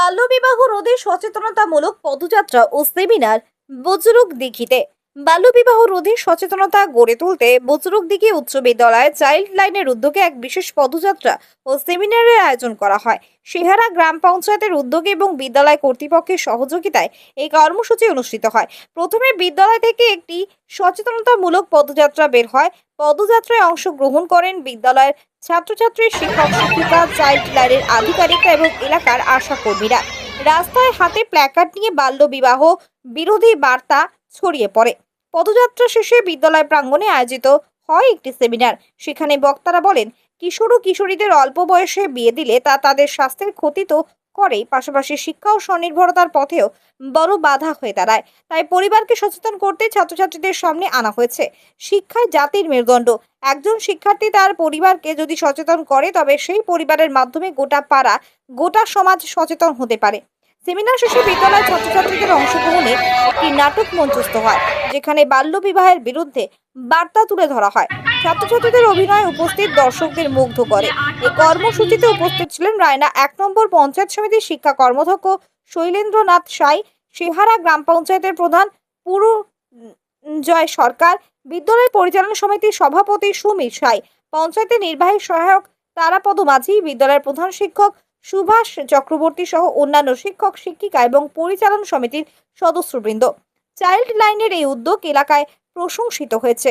বাল্যবিবাহ রোধে সচেতনতামূলক পদযাত্রা ও সেমিনার বজরুক দিঘিতে। বাল্যবিবাহ রোধে সচেতনতা গড়ে তুলতে বজরুক দিঘি উচ্চ বিদ্যালয়ে চাইল্ড লাইনের উদ্যোগে এক বিশেষ পদযাত্রা ও সেমিনারের আয়োজন করা হয়। সিহারা গ্রাম পঞ্চায়েতের উদ্যোগে এবং বিদ্যালয় কর্তৃপক্ষের সহযোগিতায় এই কর্মসূচি অনুষ্ঠিত হয়। প্রথমে বিদ্যালয় থেকে একটি সচেতনতামূলক পদযাত্রা বের হয়। পদযাত্রায় অংশগ্রহণ করেন বিদ্যালয়ের ছাত্রছাত্রী, শিক্ষক, শিক্ষিকা, চাইল্ড লাইনের আধিকারিকরা এবং এলাকার আশা কর্মীরা রাস্তায় হাতে প্ল্যাকার্ড নিয়ে বাল্যবিবাহ বিরোধী বার্তা ছড়িয়ে পড়ে। পদযাত্রা শেষে বিদ্যালয় প্রাঙ্গণে আয়োজিত হয় একটি সেমিনার। সেখানে বক্তারা বলেন, কিশোর ও কিশোরীদের অল্প বয়সে বিয়ে দিলে তা তাদের স্বাস্থ্যের ক্ষতি তো করেই পাশাপাশি শিক্ষা ও স্বনির্ভরতার পথেও বড় বাধা হয়ে দাঁড়ায়। তাই পরিবারকে সচেতন করতে ছাত্রছাত্রীদের সামনে আনা হয়েছে শিক্ষায় জাতির মেরুদণ্ড। একজন শিক্ষার্থী তার পরিবারকে যদি সচেতন করে, তবে সেই পরিবারের মাধ্যমে গোটা পাড়া, গোটা সমাজ সচেতন হতে পারে। সেমিনার শেষে বিদ্যালয় ছাত্রছাত্রীদের অংশগ্রহণে একটি নাটক মঞ্চস্থ হয়, যেখানে বাল্য বিবাহের বিরুদ্ধে বার্তা তুলে ধরা হয়। ছাত্রছাত্রীদের অভিনয় উপস্থিত দর্শকদের মুগ্ধ করে। এই কর্মসূচিতে উপস্থিত ছিলেন রায়না এক নম্বর পঞ্চায়েত সমিতির শিক্ষা কর্মধ্যক্ষ শৈলেন্দ্রনাথ সাই সেহারা গ্রাম পঞ্চায়েতের প্রধান পুরু জয় সরকার, বিদ্যালয় পরিচালনা সমিতির সভাপতি সুমিত সাই, পঞ্চায়েতের নির্বাহী সহায়ক তারাপদ মাঝি, বিদ্যালয়ের প্রধান শিক্ষক সুভাষ চক্রবর্তী সহ অন্যান্য শিক্ষক, শিক্ষিকা এবং পরিচালন সমিতির সদস্যবৃন্দ। চাইল্ড লাইনের এই উদ্যোগ এলাকায় প্রশংসিত হয়েছে।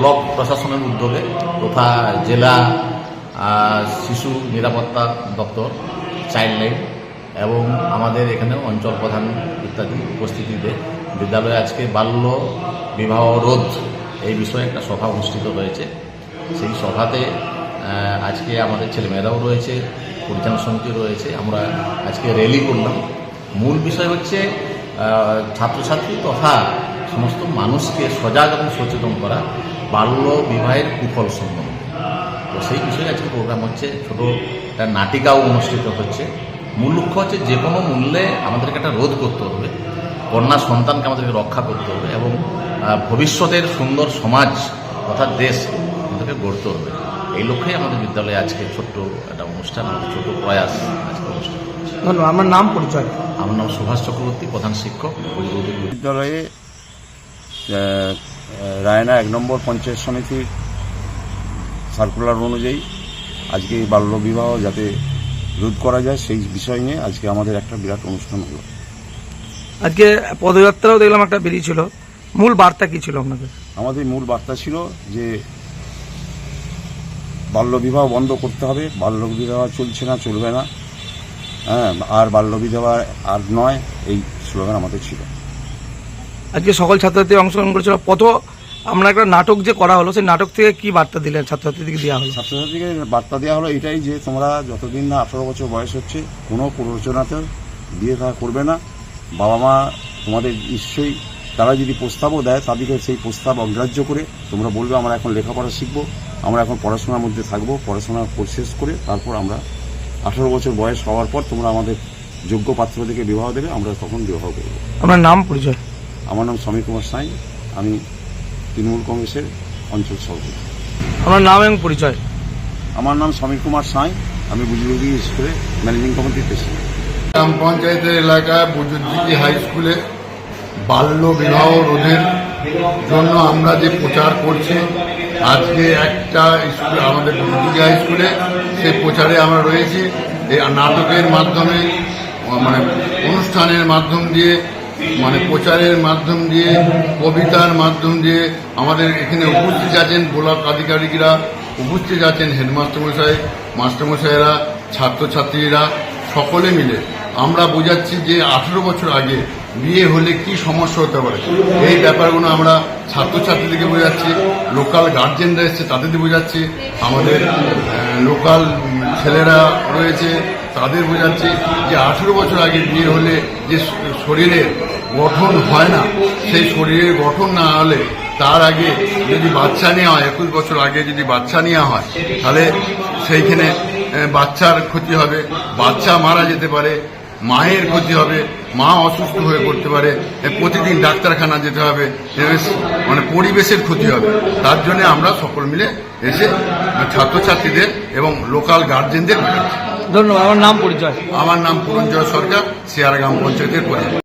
ব্লক প্রশাসনের উদ্যোগে তথা জেলা শিশু নিরাপত্তা দপ্তর, চাইল্ড লাইন এবং আমাদের এখানে অঞ্চল প্রধান ইত্যাদি উপস্থিতিতে বিদ্যালয়ে আজকে বাল্য বিবাহ রোধ এই বিষয়ে একটা সভা অনুষ্ঠিত হয়েছে। সেই সভাতে আজকে আমাদের ছেলেমেয়েরাও রয়েছে, পরিচালনা সমিতি রয়েছে, আমরা আজকে র্যালি করলাম। মূল বিষয় হচ্ছে ছাত্রছাত্রী তথা সমস্ত মানুষকে সজাগ এবং সচেতন করা বাল্য বিবাহের কুফল সম্বন্ধে। তো সেই বিষয়ে আজকে প্রোগ্রাম হচ্ছে ছোটো একটা নাটিকাও অনুষ্ঠিত হচ্ছে। মূল লক্ষ্য হচ্ছে যে কোনো মূল্যে আমাদেরকে একটা রোধ করতে হবে, কন্যা সন্তানকে আমাদেরকে রক্ষা করতে হবে এবং ভবিষ্যতের সুন্দর সমাজ তথা দেশ আমাদেরকে গড়তে হবে। এই লক্ষ্যেই আমাদের বিদ্যালয়ে আজকে ছোট্ট একটা অনুষ্ঠান, আমাদের ছোট্ট প্রয়াস আজকে অনুষ্ঠান। ধন্যবাদ আমার নাম পরিচয়। আমার নাম সুভাষ চক্রবর্তী প্রধান শিক্ষক বিদ্যালয়ে রায়না এক নম্বর পঞ্চায়েত সমিতির সার্কুলার অনুযায়ী আজকে এই বাল্যবিবাহ যাতে রোধ করা যায় সেই বিষয় নিয়ে আজকে আমাদের একটা বিরাট অনুষ্ঠান হলো। আজকে পদযাত্রাও দেখলাম একটা বেরিয়েছিল মূল বার্তা কি ছিল আপনাদের? আমাদের মূল বার্তা ছিল যে বাল্যবিবাহ বন্ধ করতে হবে। বাল্যবিবাহ চলছে না চলবে না। হ্যাঁ আর বাল্যবিবাহ আর নয় এই স্লোগান আমাদের ছিল। আজকে সকল ছাত্রছাত্রী অংশগ্রহণ করেছিল। কত আমরা একটা নাটক যে করা হলো সেই নাটক থেকে কি বার্তা দিলেন? ছাত্রছাত্রীদেরকে দেওয়া হলো? ছাত্রছাত্রীকে বার্তা দেওয়া হলো এটাই যে তোমরা যতদিন না আঠারো বছর বয়স হচ্ছে কোনো প্ররোচনাতে বিয়ে থা করবে না। বাবা মা তোমাদের নিশ্চয়ই তারা যদি প্রস্তাবও দেয় তাদেরকে সেই প্রস্তাব অগ্রাহ্য করে তোমরা বলবে আমরা এখন লেখাপড়া শিখব আমরা এখন পড়াশোনার মধ্যে থাকব পড়াশোনা শেষ করে তারপর আমরা আঠারো বছর বয়স হওয়ার পর তোমরা আমাদের যোগ্য পাত্র থেকে বিবাহ দেবে আমরা তখন বিবাহ করব। আপনার নাম পরিচয়? আমার নাম সমীর কুমার সাঁই আমি তৃণমূল কংগ্রেসের অঞ্চল সভাপতি। আমার নাম এবং পরিচয়? আমার নাম সমীর কুমার সাঁই আমি বুঝিবুঝি স্কুলে ম্যানেজিং কমিটির প্রেসিডেন্ট। গ্রাম পঞ্চায়েতের এলাকায় বুজুর্গি হাই স্কুলে বাল্য বিবাহ রোধের জন্য আমরা যে প্রচার করছি, আজকে একটা স্কুল, আমাদের হাই স্কুলে সেই প্রচারে আমরা রয়েছি। এই নাটকের মাধ্যমে মানে অনুষ্ঠানের মাধ্যম দিয়ে মানে প্রচারের মাধ্যম দিয়ে, কবিতার মাধ্যম দিয়ে আমাদের এখানে উপস্থিত আছেন ব্লক আধিকারিকরা, উপস্থিত আছেন হেডমাস্টার মশাই মাস্টারমশাইরা, ছাত্রছাত্রীরা, সকলে মিলে। আমরা বোঝাচ্ছি যে আঠেরো বছর আগে বিয়ে হলে কি সমস্যা হতে পারে? এই ব্যাপারগুলো আমরা ছাত্রছাত্রীদেরকে বোঝাচ্ছি লোকাল গার্জেনরা এসছে তাদেরকে বোঝাচ্ছি, আমাদের লোকাল ছেলেরা রয়েছে তাদের বোঝাচ্ছি যে আঠেরো বছর আগে বিয়ে হলে যে শরীরের গঠন হয় না, সেই শরীরের গঠন না হলে তার আগে যদি বাচ্চা নেওয়া হয়, একুশ বছর আগে যদি বাচ্চা নেওয়া হয়, তাহলে সেইখানে বাচ্চার ক্ষতি হবে, বাচ্চা মারা যেতে পারে মায়ের ক্ষতি হবে মা অসুস্থ হয়ে পড়তে পারে প্রতিদিন ডাক্তারখানা যেতে হবে মানে পরিবেশের ক্ষতি হবে। তার জন্য আমরা সকল মিলে এসে ছাত্রছাত্রীদের এবং লোকাল গার্জেনদের ধন্যবাদ। আমার নাম পরিচয়। আমার নাম পুরঞ্জয় সরকার শিয়ারগ্রাম পঞ্চায়েতের পরিচালক।